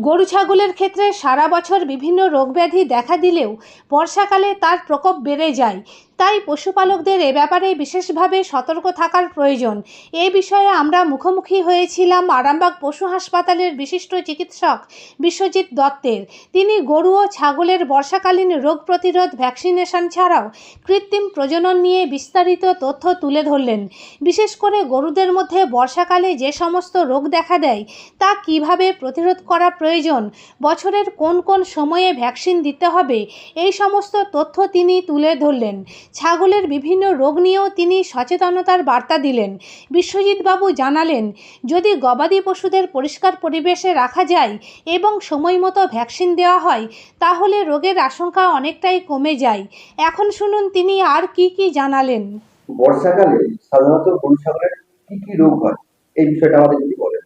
গরু ছাগলের ক্ষেত্রে সারা বছর বিভিন্ন রোগব্যাধি দেখা দিলেও বর্ষাকালে তার প্রকোপ বেড়ে যায়। তাই পশুপালকদের এ ব্যাপারে বিশেষভাবে সতর্ক থাকার প্রয়োজন। এ বিষয়ে আমরা মুখোমুখি হয়েছিলাম আরামবাগ পশু হাসপাতালের বিশিষ্ট চিকিৎসক বিশ্বজিৎ দত্তের। তিনি গরু ও ছাগলের বর্ষাকালীন রোগ প্রতিরোধ ভ্যাকসিনেশন ছাড়াও কৃত্রিম প্রজনন নিয়ে বিস্তারিত তথ্য তুলে ধরলেন। বিশেষ করে গরুদের মধ্যে বর্ষাকালে যে সমস্ত রোগ দেখা দেয়, তা কীভাবে প্রতিরোধ করা প্রয়োজন, বছরের কোন কোন সময়ে ভ্যাকসিন দিতে হবে, এই সমস্ত তথ্য তিনি তুলে ধরলেন। ছাগলের বিভিন্ন রোগ নিয়েও তিনি সচেতনতার বার্তা দিলেন। বিশ্বজিৎবাবু জানালেন যদি গবাদি পশুদের পরিষ্কার পরিবেশে রাখা যায় এবং সময় মতো ভ্যাকসিন দেওয়া হয় তাহলে রোগের আশঙ্কা অনেকটাই কমে যায়। এখন শুনুন তিনি আর কি কি জানালেন। বর্ষাকালে সাধারণত গরু ছাগলের কি কি রোগ হয়? এই বিষয়টা আমাদের যদি বলেন।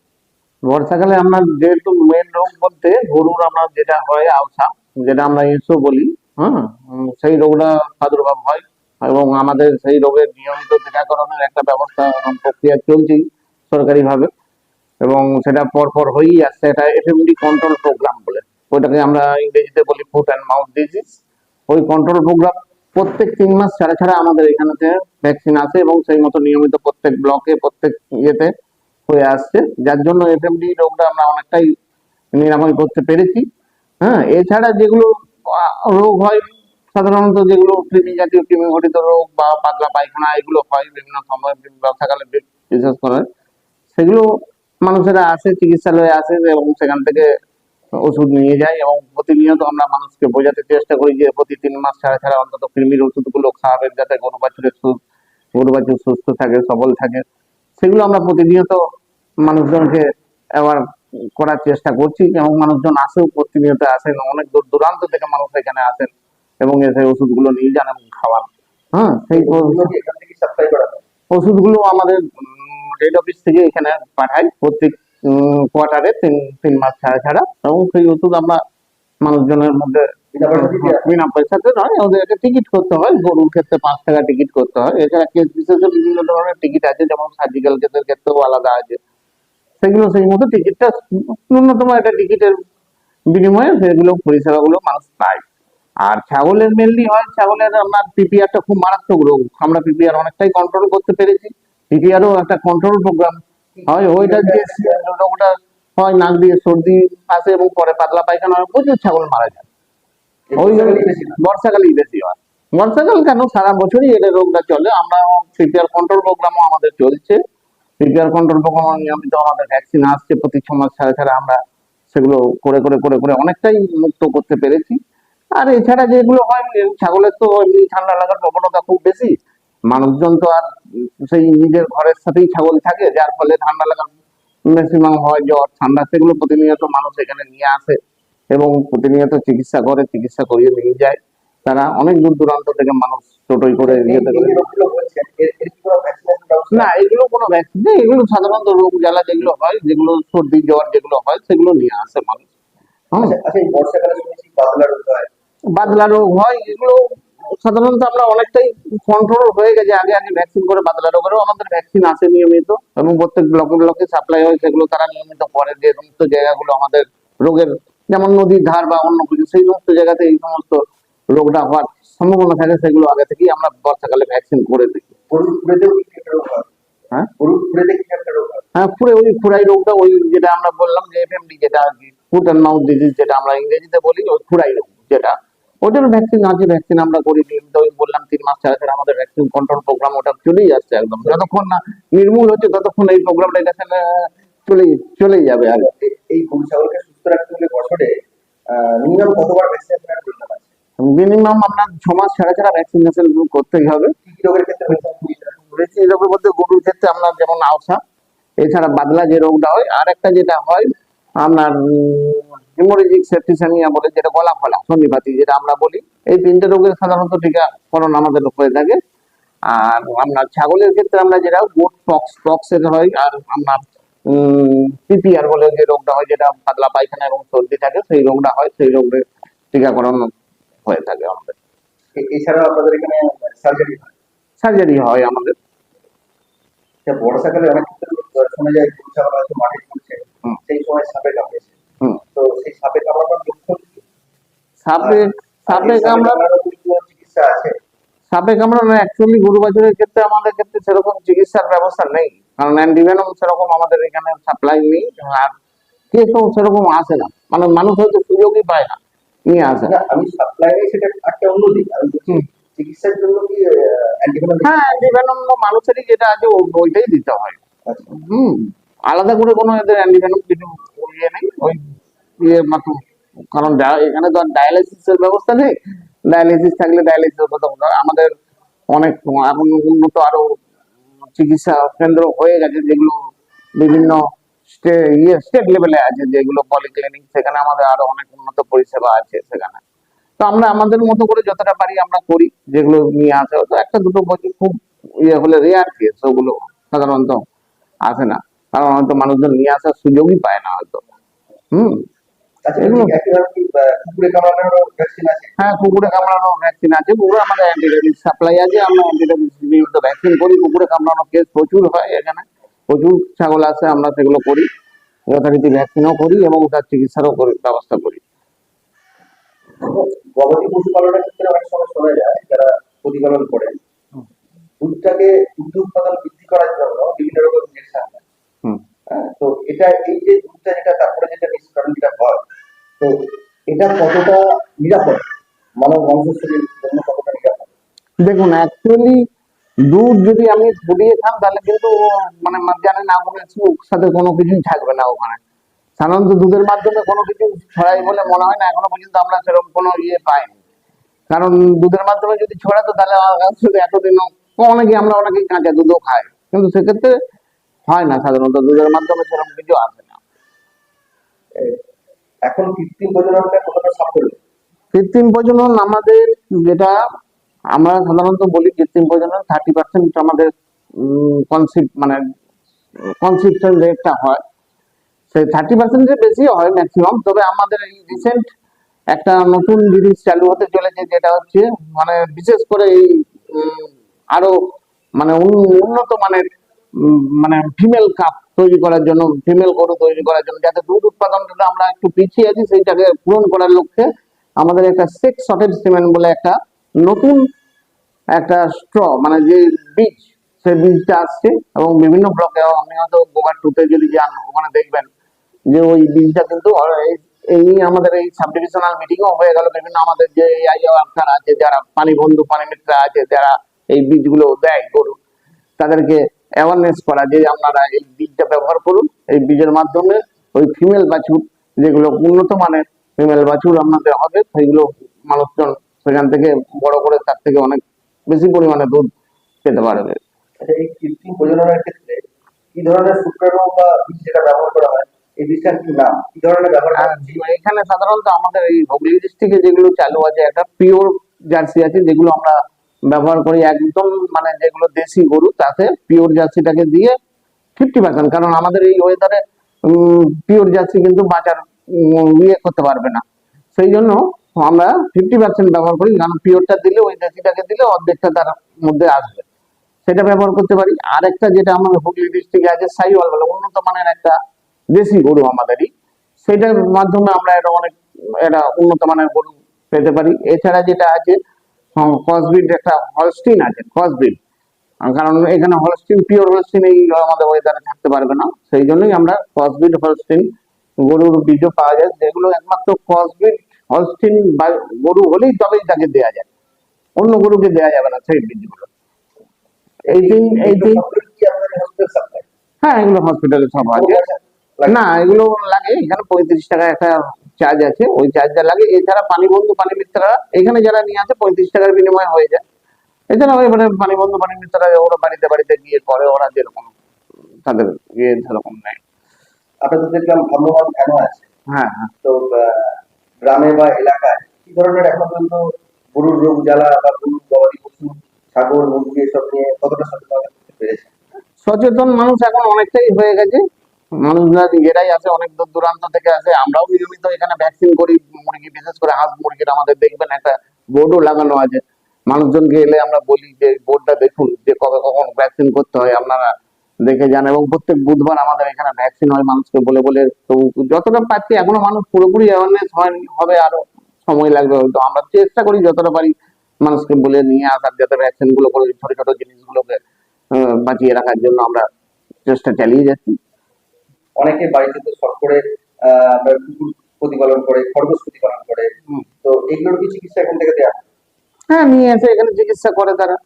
বর্ষাকালে আমরা যেহেতু মেন রোগ বলতে গরুর আমরা যেটা হয় আওসা যেটা আমরা এসো বলি হ্যাঁ? সেই রোগটা প্রাদুর্ভাব হয়। এবং আমাদের সেই রোগের নিয়মিত টিকাকরণের একটা ব্যবস্থা এবং প্রক্রিয়া চলছেই সরকারিভাবে এবং সেটা পরপর হয়েই আসছে। এটা এফএমডি কন্ট্রোল প্রোগ্রাম বলে। ওইটাকে আমরা ইংরেজিতে বলি ফুট অ্যান্ড মাউথ ডিজিজ ওই কন্ট্রোল প্রোগ্রাম প্রত্যেক তিন মাস ছাড়া ছাড়া আমাদের এখানেতে ভ্যাকসিন আছে এবং সেই মতো নিয়মিত প্রত্যেক ব্লকে প্রত্যেক ইয়েতে হয়ে আসছে। যার জন্য এফএমডি রোগটা আমরা অনেকটাই নিরাময় করতে পেরেছি। হ্যাঁ এছাড়া যেগুলো রোগ হয় সাধারণত যেগুলো কৃমি জাতীয় কৃমি, ঘটিত রোগ বা পাতলা পায়খানা, এগুলো হয় বিভিন্ন সময় বর্ষাকালে বিশেষ করে। সেগুলো মানুষেরা আসে, চিকিৎসালয়ে আসে এবং সেখান থেকে ওষুধ নিয়ে যায় এবং প্রতিনিয়ত আমরা মানুষকে বোঝাতে চেষ্টা করি যে প্রতি তিন মাস ছাড়া ছাড়া অন্তত কৃমির ওষুধগুলো খাওয়াবেন যাতে গরু বাছুরের গরু বাছুর সুস্থ থাকে, সবল থাকে। সেগুলো আমরা প্রতিনিয়ত মানুষজনকে অ্যাওয়ার করার চেষ্টা করছি এবং মানুষজন আসেও প্রতিনিয়ত আসেন। অনেক দূর দূরান্ত থেকে মানুষ এখানে আসেন। এবং এসে ওষুধগুলো নিয়ে যান এবং খাওয়ান। হ্যাঁ সেই হয়। ওষুধগুলো আমাদের হেড অফিস থেকে এখানে পাঠাই প্রত্যেক কোয়ার্টারে তিন তিন মাস ছাড়া ছাড়া। এবং সেই ওষুধ আমরা মানুষজনের মধ্যে বিনা হয়? পয়সাতে নয় ওদেরকে টিকিট করতে হয়। গরুর ক্ষেত্রে পাঁচ টাকা টিকিট করতে হয়। এছাড়া কেস বিশেষে বিভিন্ন ধরনের টিকিট আছে যেমন সার্জিক্যাল কেসের ক্ষেত্রেও আলাদা আছে। সেগুলো সেই মতো টিকিটটা ন্যূনতম একটা টিকিটের বিনিময়ে সেগুলো পরিষেবাগুলো মানুষ পায়। আর ছাগলের মেনলি হয় ছাগলের আপনার পিপিআরটা খুব মারাত্মক রোগ। আমরা পিপিআর অনেকটাই কন্ট্রোল করতে পেরেছি। পিপিআরও একটা কন্ট্রোল প্রোগ্রাম হয় ওইটা যে রোগটা হয় নাক দিয়ে সর্দি আসে এবং পরে পাতলা পায়খানা হয়। প্রচুর ছাগল মারা যায়। ওই বর্ষাকালেই বেশি হয়। বর্ষাকাল কেন? সারা বছরই এটা রোগটা চলে। আমরা পিপিআর কন্ট্রোল প্রোগ্রামও আমাদের চলছে। পিপিআর কন্ট্রোল প্রোগ্রাম নিয়মিত আমাদের ভ্যাকসিন আসছে। প্রতি ছ মাস ছাড়া ছাড়া আমরা সেগুলো করে করে করে করে অনেকটাই মুক্ত করতে পেরেছি। আর এছাড়া যেগুলো হয় ছাগলের তো এমনি ঠান্ডা লাগার প্রবণতা খুব বেশি। মানুষজন তো আর সেই নিজের ঘরের সাথেই ছাগল থাকে যার ফলে ঠান্ডা লাগার ম্যাক্সিমাম হয় জ্বর ঠান্ডা সেগুলো প্রতিনিয়ত মানুষ এখানে নিয়ে আসে এবং প্রতিনিয়ত চিকিৎসা করে চিকিৎসা করিয়ে নিয়ে যায়। তারা অনেক দূর দূরান্ত থেকে মানুষ টোটোই করে এই ইয়েতে এই করে যে রোগগুলো বলছেন এর এর কি কোনো ভ্যাকসিনেশন ব্যবস্থা? না এগুলো কোনো ভ্যাকসিন নেই এগুলো সাধারণত রোগ জ্বালা যেগুলো হয় যেগুলো সর্দি জ্বর যেগুলো হয় সেগুলো নিয়ে আসে মানুষ। হ্যাঁ আচ্ছা আচ্ছা এই বর্ষাকালে শুনেছি বাদলা রোগ হয় বাদলা রোগ হয় এগুলো সাধারণত আমরা অনেকটাই কন্ট্রোল হয়ে গেছে। আগে আগে ভ্যাকসিন করে বাদলা রোগেরও আমাদের ভ্যাকসিন আসে নিয়মিত। এবং প্রত্যেক ব্লকে ব্লকে সাপ্লাই হয় সেগুলো তারা নিয়মিত করে যে সমস্ত জায়গাগুলো আমাদের রোগের যেমন নদীর ধার বা অন্য কিছু সেই সমস্ত জায়গাতে এই সমস্ত রোগটা হওয়ার সম্ভাবনা থাকে সেগুলো আগে থেকেই আমরা বর্ষাকালে ভ্যাকসিন করে দিই হয়? হ্যাঁ? পুরো ওই খুরাই রোগটা ওই যেটা আমরা বললাম যে এফএমডি যেটা আর কি ফুট অ্যান্ড মাউথ ডিজিজ যেটা আমরা ইংরেজিতে বলি ওই খুরাই রোগ যেটা। ওটার ভ্যাকসিন আছে ভ্যাকসিন আমরা করি নিয়মিত বললাম তিন মাস ছাড়া ছাড়া আমাদের ভ্যাকসিন কন্ট্রোল প্রোগ্রাম ওটা চলেই আসছে একদম। যতক্ষণ না নির্মূল হচ্ছে ততক্ষণ এই প্রোগ্রামটা এখানে চলেই চলেই যাবে আর এই গরু ছাগলকে সুস্থ রাখতে হলে বছরে মিনিমাম কতবার প্রয়োজন আছে? মিনিমাম আপনার ছ মাস ছাড়া ছাড়া ভ্যাকসিনেশন করতেই হবে। রোগের ক্ষেত্রে ভ্যাকসিন রোগের মধ্যে গরুর ক্ষেত্রে আপনার যেমন আওসা এছাড়া বাদলা যে রোগটা হয় আর একটা যেটা হয় আপনার হিমোরেজিক সেপ্টিসেমিয়া বলে যেটা গলা ফলা সন্ধিপাতি যেটা আমরা বলি এই তিনটে রোগের সাধারণত টিকাকরণ আমাদের হয়ে থাকে। আর আপনার ছাগলের ক্ষেত্রে আমরা যেটা গোট পক্স পক্সের হয় আর আপনার পিপিআর বলে যে রোগটা হয় যেটা পাতলা পায়খানা এবং সর্দি থাকে সেই রোগটা হয় সেই রোগের টিকাকরণ হয়ে থাকে আমাদের। এছাড়াও আপনাদের এখানে সার্জারি হয়? সার্জারি হয় আমাদের। বর্ষাকালে অনেক ক্ষেত্রে শোনা যায় মাঠে। সেই সময় সাপে কামড়েছে। তো সেই সাপে সাপে কামড়া কামড়ানোর চিকিৎসা আছে? সাপে কামড়ানো অ্যাকচুয়ালি গরু বাছুরের ক্ষেত্রে আমাদের ক্ষেত্রে সেরকম চিকিৎসার ব্যবস্থা নেই। কারণ অ্যান্টিভেনম সেরকম আমাদের এখানে সাপ্লাই নেই। আর কেসও সেরকম আসে না। মানে মানুষ হয়তো সুযোগই পায় না। নিয়ে আসে। না আমি সাপ্লাই সেটা একটা অন্য দিক। আমি চিকিৎসার জন্য কি অ্যান্টিবায়োটিক হ্যাঁ অ্যান্টিভেনম মানুষেরই যেটা আছে ওইটাই দিতে হয়। আচ্ছা। হুম। আলাদা করে কোনো এদের অ্যান্টিভেনম কিছু ইয়ে নেই, ওই ইয়ে মাত্র। কারণ এখানে তো ডায়ালিসিসের ব্যবস্থা নেই। ডায়ালিসিস থাকলে ডায়ালিসিসের কথা। আমাদের অনেক এখন উন্নত আরও চিকিৎসা কেন্দ্র হয়ে গেছে যেগুলো বিভিন্ন ইয়ে স্টেট লেভেলে আছে, যেগুলো পলিক্লিনিক সেখানে আমাদের আরও অনেক উন্নত পরিষেবা আছে সেখানে। তো আমরা আমাদের মতো করে যতটা পারি আমরা করি, যেগুলো নিয়ে আসে হয়তো একটা দুটো বছর খুব ইয়ে হলে রেয়ার কেস ওগুলো সাধারণত আসে না। কারণ হয়তো মানুষজন নিয়ে আসার সুযোগই পায় না হয়তো। হুম। আচ্ছা ভ্যাকসিন আছে? হ্যাঁ কুকুরে কামড়ানো ভ্যাকসিন আছে। কুকুরে আমাদের অ্যান্টিরেবিস সাপ্লাই আছে। আমরা অ্যান্টিরেবিস নিয়মিত ভ্যাকসিন করি। কুকুরে কামড়ানো কেস প্রচুর হয় এখানে। প্রচুর ছাগল আছে আমরা সেগুলো করি। যথারীতি ভ্যাকসিনও করি এবং তার চিকিৎসারও করি ব্যবস্থা করি। গবাদি পশুপালনের ক্ষেত্রে অনেক সময় শোনা যায় যারা প্রতিপালন করেন দুধটাকে দুধ উৎপাদন বৃদ্ধি করার জন্য বিভিন্ন রকম তো এটা এই যে দুধটা যেটা তারপরে যেটা নিষ্কাশন যেটা হয়, তো এটা কতটা নিরাপদ? মানব বংশ শরীরের জন্য কতটা নিরাপদ? দেখুন অ্যাকচুয়ালি দুধ যদি আমি ফুটিয়ে খান, তাহলে কিন্তু মানে জানেন আগুনের চুক সাথে কোনো কিছুই থাকবে না ওখানে। সাধারণত দুধের মাধ্যমে কোনো কিছু ছড়াই বলে মনে হয় না, এখনও পর্যন্ত আমরা সেরকম কোনো ইয়ে পাইনি। কারণ দুধের মাধ্যমে যদি ছড়াতো, তাহলে এতদিন অনেকে আমরা অনেকে কাঁচা দুধও খাই। কিন্তু সেক্ষেত্রে হয় না সাধারণত দুধের মাধ্যমে সেরকম কিছু আসে না। এখন কৃত্রিম প্রজননটা কতটা সাফল্য? কৃত্রিম প্রজনন আমাদের যেটা আমরা সাধারণত বলি কৃত্রিম প্রজনন থার্টি পার্সেন্ট আমাদের কনসিপ মানে কনসিপশন রেটটা হয়। সেই থার্টি পার্সেন্টের বেশি হয় ম্যাক্সিমাম তবে আমাদের এই রিসেন্ট একটা নতুন জিনিস চালু হতে চলেছে যেটা হচ্ছে মানে বিশেষ করে এই আরও মানে উন- উন্নত মানের মানে ফিমেল কাপ তৈরি করার জন্য ফিমেল গরু তৈরি করার জন্য, যাতে দুধ উৎপাদনটা আমরা একটু পিছিয়ে আছি, সেইটাকে পূরণ করার লক্ষ্যে আমাদের একটা সেক্স সটেড সিমেন্ট বলে একটা নতুন একটা স্ট্র মানে যে বীজ, সেই বীজটা আসছে এবং বিভিন্ন ব্লকে আপনি হয়তো গোবার টুতে যদি যান, ওখানে দেখবেন যে ওই বীজটা কিন্তু এই- আমাদের এই সাব ডিভিশনাল মিটিংও হয়ে গেল। বিভিন্ন আমাদের যে আই ওয়ার্কার আছে, যারা পানি বন্ধু পানি মিত্র আছে, যারা এই বীজগুলো দেয় গরু, তাদেরকে অ্যাওয়ারনেস করা যে আপনারা এই বীজটা ব্যবহার করুন এই বীজের মাধ্যমে ওই ফিমেল বাছুর যেগুলো উন্নত মানের ফিমেল বাছুর আপনাদের হবে সেইগুলো মানুষজন সেখান থেকে বড় করে তার থেকে অনেক বেশি পরিমাণে দুধ পেতে পারবে। আচ্ছা এই কৃত্রিম প্রজননের ক্ষেত্রে কি ধরনের শুক্রাণু বা বীজ যেটা ব্যবহার করা হয় এই বীজটার কি নাম? কি ধরনের ব্যবহার আর এখানে সাধারণত আমাদের এই হুগলি ডিস্ট্রিক্টে যেগুলো চালু আছে একটা পিওর জার্সি আছে যেগুলো আমরা ব্যবহার করি একদম মানে যেগুলো দেশি গরু, তাতে পিওর জার্সিটাকে দিয়ে ফিফটি পার্সেন্ট কারণ আমাদের এই ওয়েদারে পিওর জার্সি কিন্তু বাজার ইয়ে করতে পারবে না। সেই জন্য আমরা ফিফটি পার্সেন্ট ব্যবহার করি, কারণ পিওরটা দিলে, ওই দেশিটাকে দিলে অর্ধেকটা তার মধ্যে আসবে। সেটা ব্যবহার করতে পারি। আর একটা যেটা আমাদের হুগলি ডিস্ট্রিক্টে আছে, সাইওয়াল বলে, উন্নত মানের একটা দেশি গরু আমাদেরই। সেটার মাধ্যমে আমরা এটা অনেক এটা উন্নত মানের গরু পেতে পারি। এছাড়া যেটা আছে কসবিড একটা হলস্টিন আছে কসবিড কারণ এখানে হলস্টিন পিওর হলস্টিন এই আমাদের ওয়েদারে থাকতে পারবে না। সেই জন্যই আমরা কসবিড হলস্টিন গরুর বীজও পাওয়া যায় যেগুলো একমাত্র কসবিড হলস্টিন বা গরু হলেই তবেই তাকে দেওয়া যায়। অন্য গরুকে দেওয়া যাবে না সেই বীজগুলো। এই তিন এই সাপ্লাই হ্যাঁ এগুলো হসপিটালে সব আছে। না এগুলো লাগে এখানে পঁয়ত্রিশ টাকা একটা চার্জ আছে ওই চার্জটা লাগে। এছাড়া পানি বন্ধু পানি মিত্ররা এখানে যারা নিয়ে আসে পঁয়ত্রিশ টাকার বিনিময়ে হয়ে যায়। এছাড়া এবারে পানি বন্ধু পানি মিত্ররা ওরা বাড়িতে বাড়িতে গিয়ে করে ওরা যেরকম তাদের ইয়ে সেরকম নেয়। আপনাদের দেখলাম ভ্রাম্যমান কেন আছে? হ্যাঁ হ্যাঁ। তো গ্রামে বা এলাকায় কি ধরনের এখন পর্যন্ত গরুর রোগ জ্বালা বা গরুর গবাদি পশু ছাগল মুরগি এসব নিয়ে কতটা সচেতনতা পেরেছে? সচেতন মানুষ এখন অনেকটাই হয়ে গেছে। মানুষরা নিজেরাই আসে অনেক দূর দূরান্ত থেকে আসে আমরাও নিয়মিত এখানে ভ্যাকসিন করি, মুরগি, বিশেষ করে হাঁস মুরগির আমাদের দেখবেন একটা বোর্ডও লাগানো আছে। মানুষজনকে এলে আমরা বলি যে বোর্ডটা দেখুন, যে কবে কখন ভ্যাকসিন করতে হয়, আপনারা দেখে যান। এবং প্রত্যেক বুধবার আমাদের এখানে ভ্যাকসিন হয় মানুষকে বলে বলে তো যতটা পাচ্ছি এখনও মানুষ পুরোপুরি অ্যাওয়ারনেস হয়নি হবে আরও সময় লাগবে হয়তো। আমরা চেষ্টা করি যতটা পারি মানুষকে বলে নিয়ে আসার, যাতে ভ্যাকসিনগুলো করে ছোট ছোট জিনিসগুলোকে বাঁচিয়ে রাখার জন্য আমরা চেষ্টা চালিয়ে যাচ্ছি। অনেকে বাড়িতে তো শখ করে কুকুর প্রতিপালন করে খরগোশ প্রতিপালন করে। তো এগুলোর কি চিকিৎসা এখান থেকে দেওয়া হ্যাঁ নিয়ে এসে এখানে চিকিৎসা করে তারা।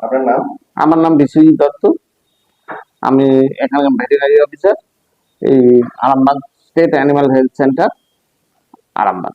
আপনার নাম? আমার নাম বিশ্বজিৎ দত্ত। আমি এখানে ভেটেরিনারি অফিসার এই Arambagh state animal health centre Arambagh.